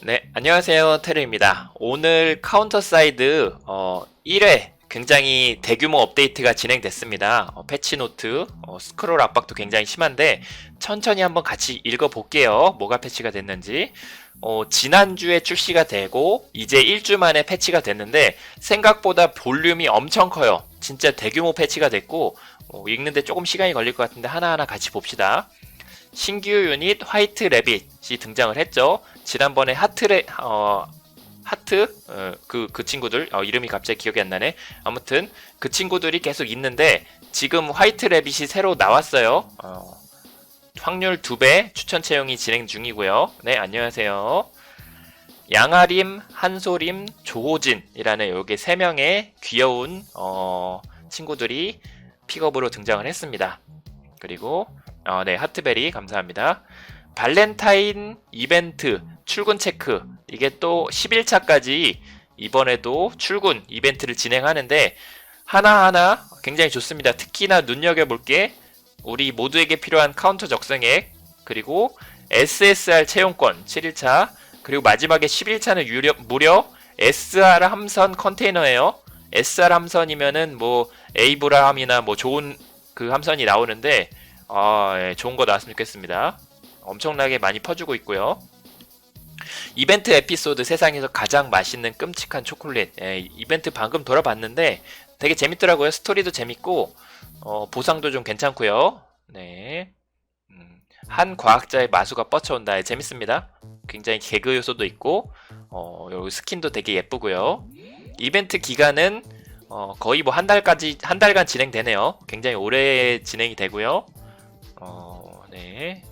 네, 안녕하세요. 테르입니다. 오늘 카운터 사이드 어, 1회 굉장히 대규모 업데이트가 진행됐습니다. 어, 패치노트, 어, 스크롤 압박도 굉장히 심한데 천천히 한번 같이 읽어볼게요. 뭐가 패치가 됐는지. 어, 지난주에 출시가 되고 이제 일주 만에 패치가 됐는데 생각보다 볼륨이 엄청 커요. 진짜 대규모 패치가 됐고 어, 읽는데 조금 시간이 걸릴 것 같은데 하나하나 같이 봅시다. 신규 유닛 화이트 레빗이 등장을 했죠. 지난번에 하트레 어 하트 그그 친구들 어, 이름이 갑자기 기억이 안 나네. 아무튼 그 친구들이 계속 있는데 지금 화이트 레빗이 새로 나왔어요. 어, 확률 2배 추천 채용이 진행 중이고요. 네, 안녕하세요. 양아림, 한소림, 조호진이라는 여기 세 명의 귀여운 어, 친구들이 픽업으로 등장을 했습니다. 그리고 어, 네, 하트베리 감사합니다. 발렌타인 이벤트 출근 체크 이게 또 10일차까지 이번에도 출근 이벤트를 진행하는데 하나하나 굉장히 좋습니다. 특히나 눈여겨볼 게 우리 모두에게 필요한 카운터 적성액 그리고 SSR 채용권 7일차 그리고 마지막에 11차는 유료, 무려 SR 함선 컨테이너예요. SR 함선이면은 뭐 에이브라함이나 뭐 좋은 그 함선이 나오는데 아, 예, 좋은 거 나왔으면 좋겠습니다. 엄청나게 많이 퍼주고 있고요. 이벤트 에피소드 세상에서 가장 맛있는 끔찍한 초콜릿. 예, 이벤트 방금 돌아봤는데 되게 재밌더라고요. 스토리도 재밌고 어, 보상도 좀 괜찮고요. 네. 음, 한 과학자의 마수가 뻗쳐온다. 예, 재밌습니다. 굉장히 개그 요소도 있고 어, 여기 스킨도 되게 예쁘고요. 이벤트 기간은 어, 거의 뭐 한 달까지 한 달간 진행되네요. 굉장히 오래 진행이 되고요. 어, 네.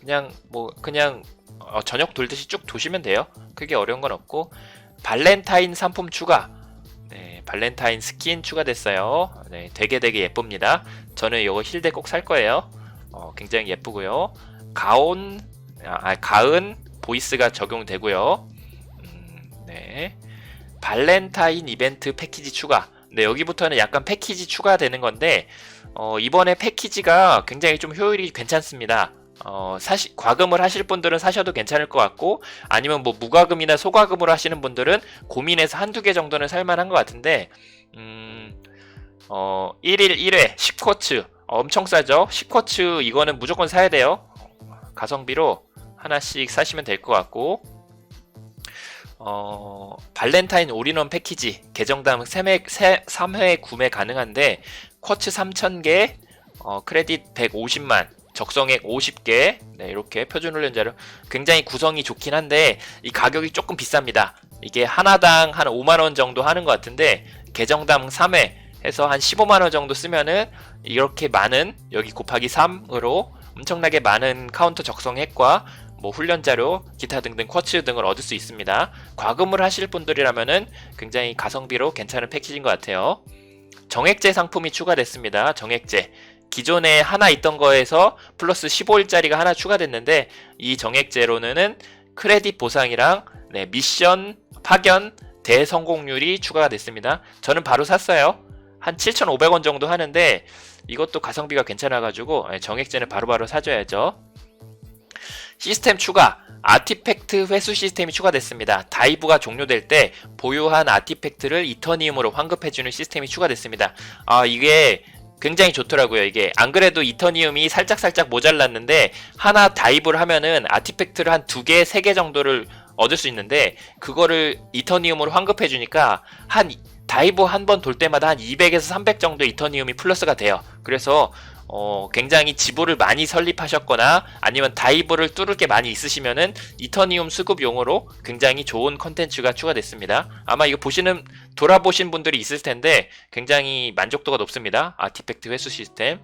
그냥 뭐 그냥 어, 저녁 돌듯이 쭉 도시면 돼요. 크게 어려운 건 없고 발렌타인 상품 추가. 네, 발렌타인 스킨 추가됐어요. 네, 되게 되게 예쁩니다. 저는 이거 힐대 꼭 살 거예요. 어, 굉장히 예쁘고요. 가온 아, 가은 보이스가 적용되고요. 음, 네. 발렌타인 이벤트 패키지 추가. 네, 여기부터는 약간 패키지 추가되는 건데 어, 이번에 패키지가 굉장히 좀 효율이 괜찮습니다. 어, 사시, 과금을 하실 분들은 사셔도 괜찮을 것 같고, 아니면 뭐 무과금이나 소과금으로 하시는 분들은 고민해서 한두 개 정도는 살만한 것 같은데, 음, 어, 1일 1회 10쿼츠. 엄청 싸죠? 10쿼츠 이거는 무조건 사야 돼요. 가성비로 하나씩 사시면 될 것 같고, 어, 발렌타인 올인원 패키지 계정당 3회, 3회 구매 가능한데 쿼츠 3,000개, 어, 크레딧 150만, 적성액 50개, 네, 이렇게 표준 훈련자료 굉장히 구성이 좋긴 한데 이 가격이 조금 비쌉니다. 이게 하나당 한 5만 원 정도 하는 것 같은데 계정당 3회 해서 한 15만 원 정도 쓰면은 이렇게 많은 여기 곱하기 3으로 엄청나게 많은 카운터 적성액과 뭐 훈련 자료, 기타 등등 쿼츠 등을 얻을 수 있습니다. 과금을 하실 분들이라면은 굉장히 가성비로 괜찮은 패키지인 것 같아요. 정액제 상품이 추가됐습니다. 정액제. 기존에 하나 있던 거에서 플러스 15일짜리가 하나 추가됐는데 이 정액제로는 크레딧 보상이랑 네, 미션 파견 대성공률이 추가가 됐습니다. 저는 바로 샀어요. 한 7,500원 정도 하는데 이것도 가성비가 괜찮아가지고 네, 정액제는 바로바로 사줘야죠. 시스템 추가 아티팩트 회수 시스템이 추가됐습니다. 다이브가 종료될 때 보유한 아티팩트를 이터니움으로 환급해주는 시스템이 추가됐습니다. 아 이게 굉장히 좋더라고요. 이게 안 그래도 이터니움이 살짝살짝 모자랐는데 하나 다이브를 하면은 아티팩트를 한 두 개, 세 개 정도를 얻을 수 있는데 그거를 이터니움으로 환급해 주니까 한 다이브 한 번 돌 때마다 한 200에서 300 정도 이터니움이 플러스가 돼요. 그래서 어, 굉장히 지불을 많이 설립하셨거나 아니면 다이브를 뚫을 게 많이 있으시면은 이터니움 수급용으로 굉장히 좋은 컨텐츠가 추가됐습니다. 아마 이거 보시는 돌아보신 분들이 있을 텐데 굉장히 만족도가 높습니다. 아티팩트 회수 시스템,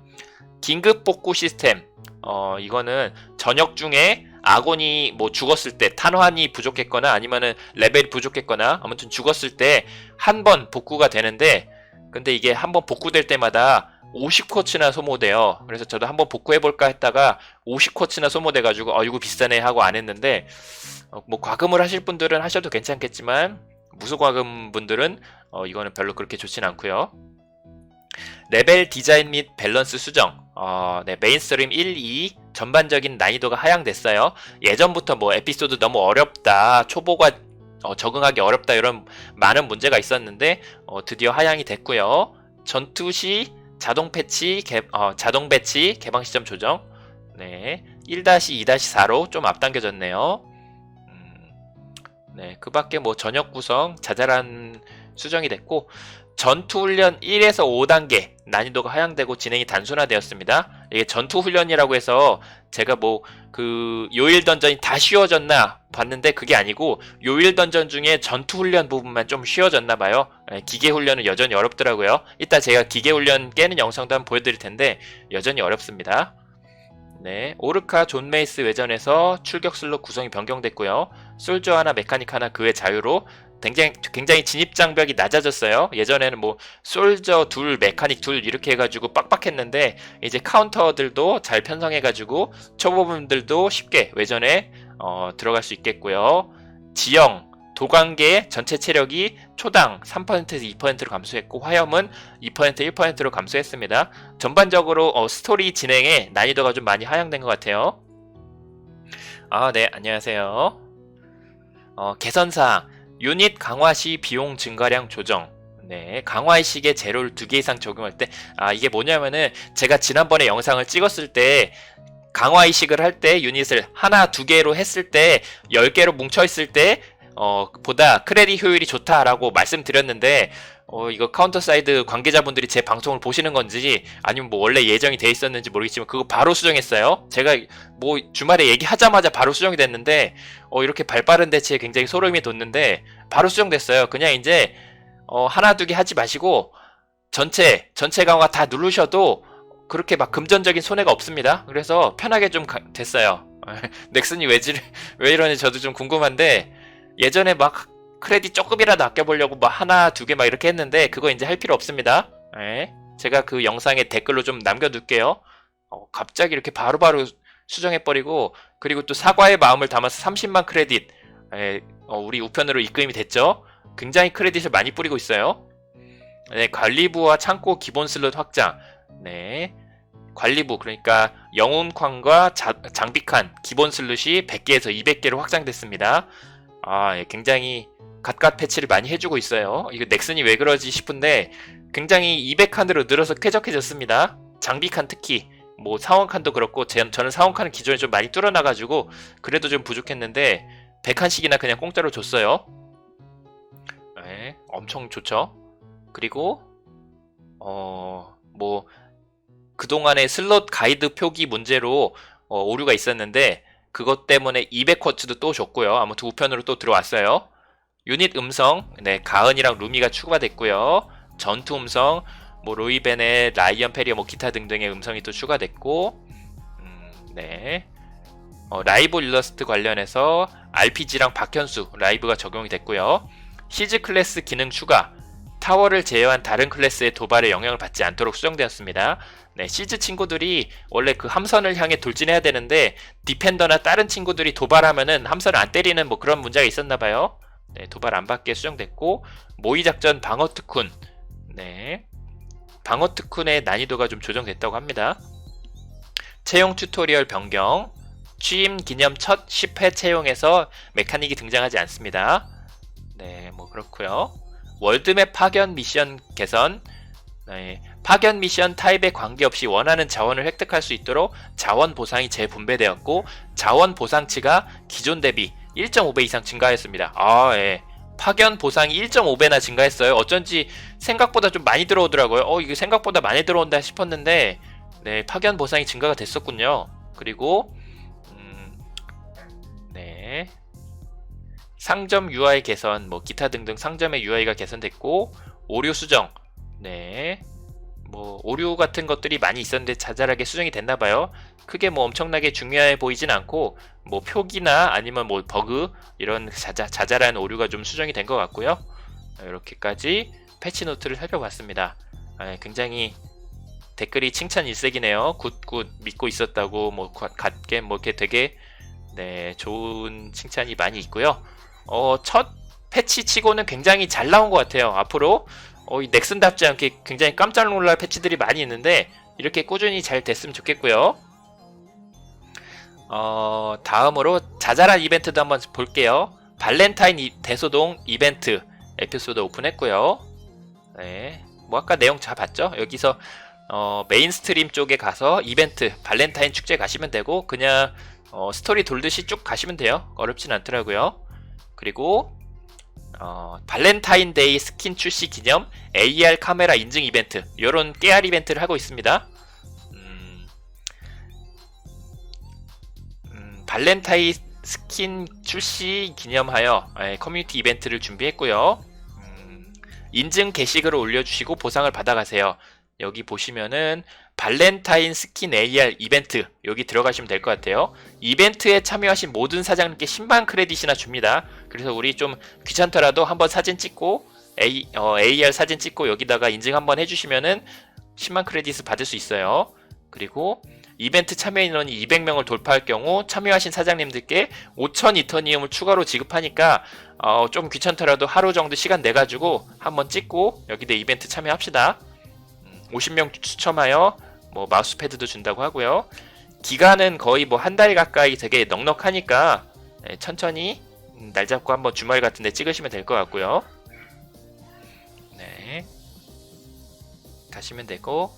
긴급 복구 시스템. 어, 이거는 저녁 중에 아곤이 뭐 죽었을 때 탄환이 부족했거나 아니면은 레벨이 부족했거나 아무튼 죽었을 때 한 번 복구가 되는데 근데 이게 한 번 복구될 때마다 50쿼츠나 소모돼요. 그래서 저도 한번 복구해볼까 했다가 50쿼츠나 소모돼가지고 어 이거 비싸네 하고 안 했는데 어, 뭐 과금을 하실 분들은 하셔도 괜찮겠지만 무소과금 분들은 어 이거는 별로 그렇게 좋진 않고요. 레벨 디자인 및 밸런스 수정. 어, 네, 메인스트림 1, 2 전반적인 난이도가 하향됐어요. 예전부터 뭐 에피소드 너무 어렵다, 초보가 어, 적응하기 어렵다 이런 많은 문제가 있었는데 어, 드디어 하향이 됐고요. 전투 시 자동 패치, 개, 어, 자동 배치, 개방 시점 조정. 네, 1-2-4로 좀 앞당겨졌네요. 음, 네, 그 밖에 뭐 저녁 구성, 자잘한 수정이 됐고, 전투훈련 1에서 5단계 난이도가 하향되고 진행이 단순화되었습니다. 이게 전투 훈련이라고 해서 제가 뭐 그 요일 던전이 다 쉬워졌나 봤는데 그게 아니고 요일 던전 중에 전투 훈련 부분만 좀 쉬워졌나 봐요. 예, 기계 훈련은 여전히 어렵더라고요. 이따 제가 기계 훈련 깨는 영상도 한번 보여드릴 텐데 여전히 어렵습니다. 네, 오르카 존 메이스 외전에서 출격 슬롯 구성이 변경됐고요. 솔저 하나, 메카닉 하나 그 외 자유로 굉장히, 굉장히 진입 장벽이 낮아졌어요. 예전에는 뭐 솔저 둘, 메카닉 둘 이렇게 해가지고 빡빡했는데 이제 카운터들도 잘 편성해가지고 초보분들도 쉽게 외전에 어, 들어갈 수 있겠고요. 지형, 도관계 전체 체력이 초당 3%에서 2%로 감소했고 화염은 2% 1%로 감소했습니다. 전반적으로 어, 스토리 진행에 난이도가 좀 많이 하향된 것 같아요. 아, 네, 안녕하세요. 어, 개선사항, 유닛 강화 시 비용 증가량 조정. 네, 강화의식에 제로를 두 개 이상 적용할 때, 아, 이게 뭐냐면은, 제가 지난번에 영상을 찍었을 때, 강화의식을 할 때 유닛을 하나, 두 개로 했을 때, 10개로 뭉쳐있을 때, 어, 보다 크레딧 효율이 좋다라고 말씀드렸는데, 어, 이거 카운터 사이드 관계자분들이 제 방송을 보시는 건지, 아니면 뭐 원래 예정이 돼 있었는지 모르겠지만, 그거 바로 수정했어요. 제가 뭐 주말에 얘기하자마자 바로 수정이 됐는데, 어, 이렇게 발빠른 대치에 굉장히 소름이 돋는데, 바로 수정됐어요. 그냥 이제, 어, 하나 두 개 하지 마시고, 전체, 전체 강화 다 누르셔도, 그렇게 막 금전적인 손해가 없습니다. 그래서 편하게 좀 가- 됐어요. 넥슨이 왜, 지, 왜 이러는지 저도 좀 궁금한데, 예전에 막 크레딧 조금이라도 아껴보려고 막 하나, 두 개 막 이렇게 했는데, 그거 이제 할 필요 없습니다. 예. 제가 그 영상에 댓글로 좀 남겨둘게요. 어, 갑자기 이렇게 바로바로 수정해버리고, 그리고 또 사과의 마음을 담아서 30만 크레딧, 예, 어, 우리 우편으로 입금이 됐죠. 굉장히 크레딧을 많이 뿌리고 있어요. 네, 관리부와 창고 기본 슬롯 확장. 네. 관리부, 그러니까 영혼칸과 자- 장비칸 기본 슬롯이 100개에서 200개로 확장됐습니다. 아, 예, 굉장히 갓갓 패치를 많이 해주고 있어요. 이거 넥슨이 왜 그러지 싶은데 굉장히 200칸으로 늘어서 쾌적해졌습니다. 장비칸 특히 뭐 사원칸도 그렇고 제- 저는 사원칸은 기존에 좀 많이 뚫어놔가지고 그래도 좀 부족했는데 100칸씩이나 그냥 공짜로 줬어요. 네, 엄청 좋죠. 그리고 어 뭐 그동안의 슬롯 가이드 표기 문제로 어, 오류가 있었는데 그것 때문에 200쿼츠도 또 줬고요. 아무튼 우편으로 또 들어왔어요. 유닛 음성, 네 가은이랑 루미가 추가됐고요. 전투 음성, 뭐 로이벤의 라이언 페리어, 뭐 기타 등등의 음성이 또 추가됐고, 음, 네. 어, 라이브 일러스트 관련해서 RPG랑 박현수 라이브가 적용이 됐고요. 시즈 클래스 기능 추가, 타워를 제외한 다른 클래스의 도발에 영향을 받지 않도록 수정되었습니다. 네, 시즈 친구들이 원래 그 함선을 향해 돌진해야 되는데 디펜더나 다른 친구들이 도발하면은 함선을 안 때리는 뭐 그런 문제가 있었나 봐요. 네, 도발 안 받게 수정됐고 모의 작전 방어 특훈. 네. 방어 특훈의 난이도가 좀 조정됐다고 합니다. 채용 튜토리얼 변경. 취임 기념 첫 10회 채용에서 메카닉이 등장하지 않습니다. 네, 뭐 그렇고요. 월드맵 파견 미션 개선. 네, 파견 미션 타입에 관계없이 원하는 자원을 획득할 수 있도록 자원 보상이 재분배되었고 자원 보상치가 기존 대비 1.5배 이상 증가했습니다. 아, 예. 파견 보상이 1.5배나 증가했어요. 어쩐지 생각보다 좀 많이 들어오더라고요. 어, 이게 생각보다 많이 들어온다 싶었는데 네, 파견 보상이 증가가 됐었군요. 그리고 음, 네. 상점 UI 개선, 뭐 기타 등등 상점의 UI가 개선됐고 오류 수정. 네. 뭐 오류 같은 것들이 많이 있었는데 자잘하게 수정이 됐나 봐요. 크게 뭐 엄청나게 중요해 보이진 않고 뭐 표기나 아니면 뭐 버그 이런 자자, 자잘한 오류가 좀 수정이 된 것 같고요. 이렇게까지 패치 노트를 살펴봤습니다. 아, 굉장히 댓글이 칭찬 일색이네요. 굿굿 믿고 있었다고 뭐 가- 갓게 뭐 이렇게 되게 네 좋은 칭찬이 많이 있고요. 어, 첫 패치 치고는 굉장히 잘 나온 것 같아요. 앞으로 어, 이 넥슨답지 않게 굉장히 깜짝 놀랄 패치들이 많이 있는데 이렇게 꾸준히 잘 됐으면 좋겠고요. 어, 다음으로 자잘한 이벤트도 한번 볼게요. 발렌타인 이- 대소동 이벤트 에피소드 오픈했고요. 네, 뭐 아까 내용 잘 봤죠? 여기서 어, 메인스트림 쪽에 가서 이벤트 발렌타인 축제 가시면 되고 그냥 어, 스토리 돌듯이 쭉 가시면 돼요. 어렵진 않더라고요. 그리고 어, 발렌타인데이 스킨 출시 기념 AR 카메라 인증 이벤트 이런 깨알 이벤트를 하고 있습니다. 음, 음, 발렌타인 스킨 출시 기념하여 예, 커뮤니티 이벤트를 준비했고요. 음, 인증 게시글을 올려주시고 보상을 받아가세요. 여기 보시면은 발렌타인 스킨 AR 이벤트 여기 들어가시면 될 것 같아요. 이벤트에 참여하신 모든 사장님께 10만 크레딧이나 줍니다. 그래서 우리 좀 귀찮더라도 한번 사진 찍고 A, 어, AR 사진 찍고 여기다가 인증 한번 해주시면은 10만 크레딧을 받을 수 있어요. 그리고 이벤트 참여 인원이 200명을 돌파할 경우 참여하신 사장님들께 5,000 이터니움을 추가로 지급하니까 어, 좀 귀찮더라도 하루 정도 시간 내 가지고 한번 찍고 여기다 이벤트 참여합시다. 음, 50명 추첨하여 뭐 마우스 패드도 준다고 하고요. 기간은 거의 뭐 한 달 가까이 되게 넉넉하니까 예, 천천히 음, 날 잡고 한번 주말 같은데 찍으시면 될 것 같고요. 네. 가시면 되고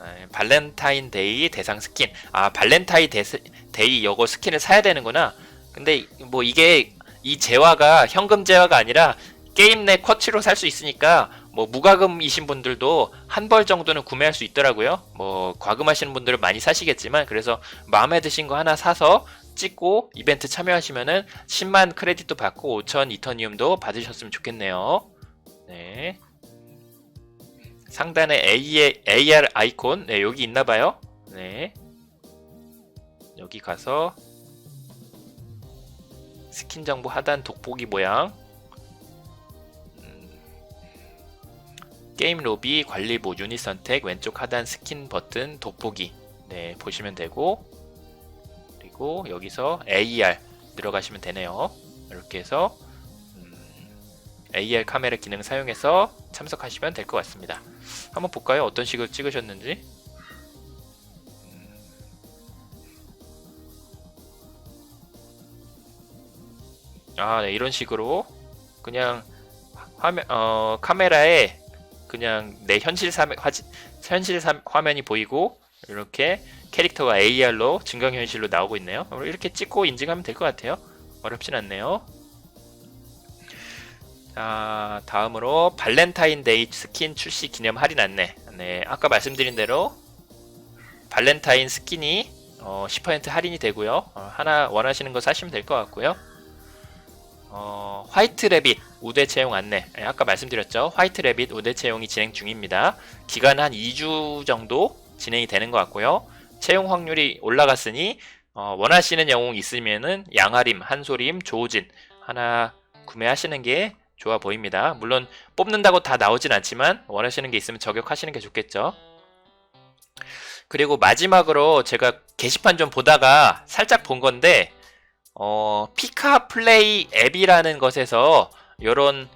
에, 발렌타인데이 대상 스킨. 아 발렌타인 데스, 데이 요거 스킨을 사야 되는구나. 근데 뭐 이게 이 재화가 현금 재화가 아니라 게임 내 쿼치로 살 수 있으니까 뭐 무과금이신 분들도 한 벌 정도는 구매할 수 있더라고요. 뭐 과금하시는 분들은 많이 사시겠지만 그래서 마음에 드신 거 하나 사서 찍고 이벤트 참여하시면은 10만 크레딧도 받고 5천 이터니움도 받으셨으면 좋겠네요. 네. 상단에 A, AR 아이콘 네, 여기 있나봐요. 네. 여기 가서 스킨 정보 하단 돋보기 모양 음, 게임 로비 관리보 유닛 선택 왼쪽 하단 스킨 버튼 돋보기 네 보시면 되고 그리고 여기서 AR 들어가시면 되네요. 이렇게 해서 음, AR 카메라 기능 사용해서 참석하시면 될 것 같습니다. 한번 볼까요? 어떤 식으로 찍으셨는지. 음. 아, 네, 이런 식으로 그냥 화면 어, 카메라에 그냥 내 현실 사 화지, 현실 사, 화면이 보이고 이렇게 캐릭터가 AR로 증강현실로 나오고 있네요. 이렇게 찍고 인증하면 될 것 같아요. 어렵진 않네요. 자, 다음으로 발렌타인데이 스킨 출시 기념 할인 안내. 네, 아까 말씀드린 대로 발렌타인 스킨이 어, 10% 할인이 되고요. 어, 하나 원하시는 거 사시면 될 것 같고요. 어, 화이트 레빗 우대 채용 안내. 네, 아까 말씀드렸죠. 화이트 레빗 우대 채용이 진행 중입니다. 기간 한 2주 정도 진행이 되는 것 같고요. 채용 확률이 올라갔으니 어, 원하시는 영웅 있으면은 양아림, 한소림, 조진 하나 구매하시는 게 좋아 보입니다. 물론 뽑는다고 다 나오진 않지만 원하시는 게 있으면 저격하시는 게 좋겠죠. 그리고 마지막으로 제가 게시판 좀 보다가 살짝 본 건데 어, 피카 플레이 앱이라는 것에서 이런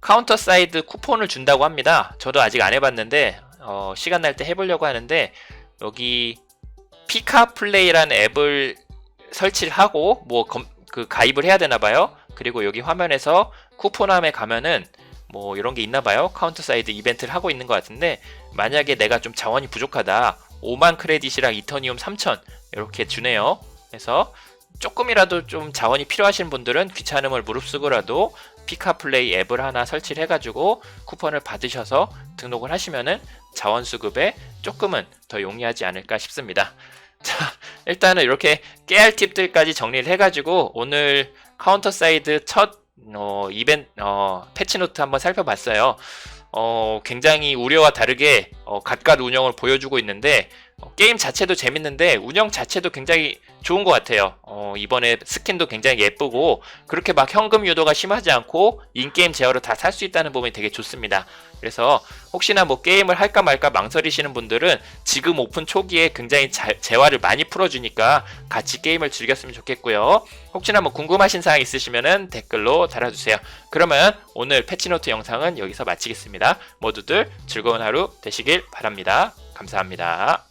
카운터 사이드 쿠폰을 준다고 합니다. 저도 아직 안 해봤는데 어, 시간 날 때 해보려고 하는데 여기 피카 플레이라는 앱을 설치를 하고 뭐 그 가입을 해야 되나 봐요. 그리고 여기 화면에서 쿠폰함에 가면은 뭐 이런 게 있나 봐요. 카운터 사이드 이벤트를 하고 있는 것 같은데 만약에 내가 좀 자원이 부족하다. 5만 크레딧이랑 이터니움 3천 이렇게 주네요. 그래서 조금이라도 좀 자원이 필요하신 분들은 귀찮음을 무릅쓰고라도 피카플레이 앱을 하나 설치를 해가지고 쿠폰을 받으셔서 등록을 하시면은 자원 수급에 조금은 더 용이하지 않을까 싶습니다. 자, 일단은 이렇게 깨알 팁들까지 정리를 해가지고 오늘 카운터 사이드 첫 어, 이벤트 어, 패치 노트 한번 살펴봤어요. 어, 굉장히 우려와 다르게 어, 갓갓 운영을 보여주고 있는데 어, 게임 자체도 재밌는데 운영 자체도 굉장히 좋은 것 같아요. 어, 이번에 스킨도 굉장히 예쁘고 그렇게 막 현금 유도가 심하지 않고 인게임 제어로 다 살 수 있다는 부분이 되게 좋습니다. 그래서 혹시나 뭐 게임을 할까 말까 망설이시는 분들은 지금 오픈 초기에 굉장히 잘- 재화를 많이 풀어주니까 같이 게임을 즐겼으면 좋겠고요. 혹시나 뭐 궁금하신 사항 있으시면 댓글로 달아주세요. 그러면 오늘 패치노트 영상은 여기서 마치겠습니다. 모두들 즐거운 하루 되시길 바랍니다. 감사합니다.